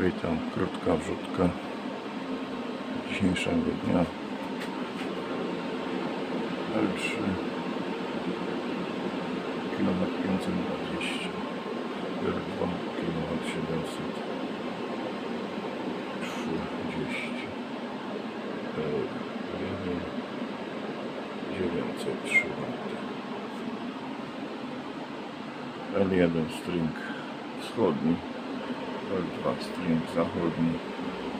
Witam, krótka wrzutka dzisiejszego dnia. L3 km 520 R2 km 730 L1 903 W L1 string wschodni L2 string zachodni,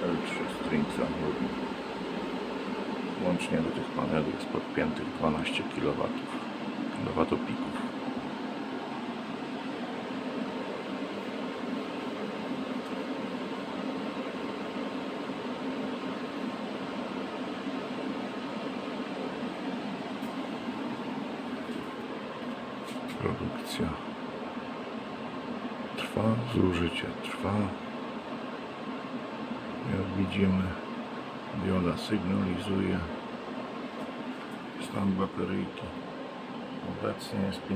L3 string zachodni. Łącznie do tych paneli jest podpiętych 12 kW, kilowatopików. Produkcja trwa, zużycie trwa. Jak widzimy, dioda sygnalizuje stan bateryjki. Obecnie jest 56,3.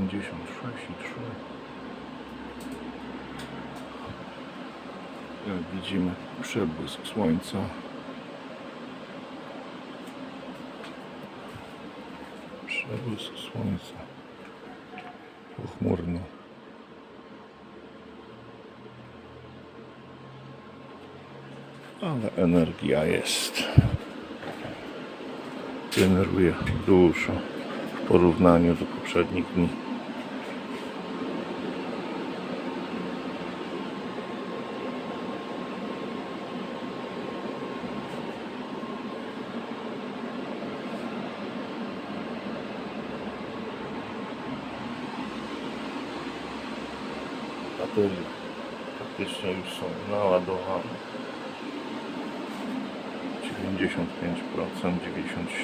Jak widzimy, przebłysk słońca. Przebłysk słońca. Pochmurno. Ale energia jest. Generuje dużo w porównaniu do poprzednich dni. Baterie praktycznie już są naładowane. 95%,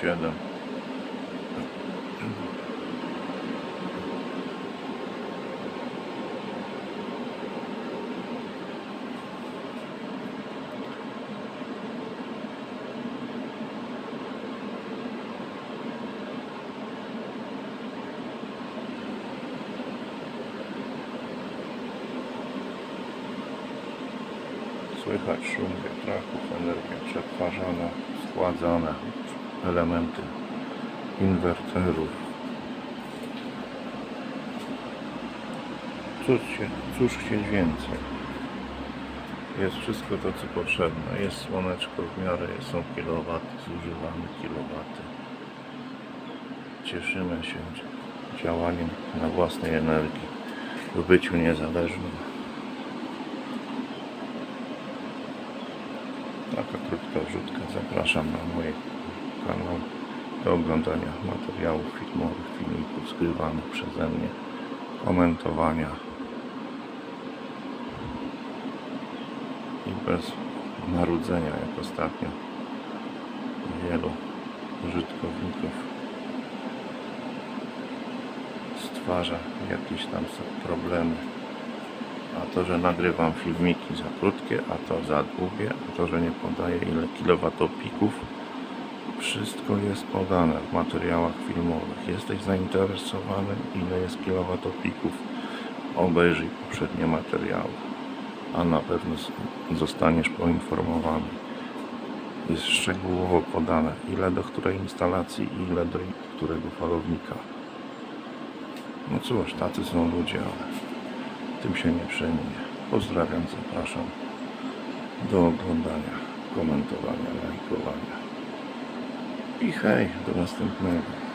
97%. Słychać szum wiatraków, energia przetwarzana, schładzana, elementy inwerterów. Cóż, się, cóż chcieć więcej? Jest wszystko to, co potrzebne. Jest słoneczko w miarę, są kilowaty, zużywamy kilowaty. Cieszymy się działaniem na własnej energii, w byciu niezależnym. Taka krótka wrzutka. Zapraszam na mój kanał do oglądania materiałów filmowych, filmików zgrywanych przeze mnie, komentowania i bez marudzenia jak ostatnio wielu użytkowników stwarza jakieś tam problemy. A to, że nagrywam filmiki za krótkie, a to za długie, a to, że nie podaję ile kilowatopików, wszystko jest podane w materiałach filmowych. Jesteś zainteresowany, ile jest kilowatopików, obejrzyj poprzednie materiały, a na pewno zostaniesz poinformowany. Jest szczegółowo podane, ile do której instalacji ile do którego falownika. No cóż, tacy są ludzie, ale tym się nie przejmuję. Pozdrawiam, zapraszam do oglądania, komentowania, lajkowania. I hej, do następnego.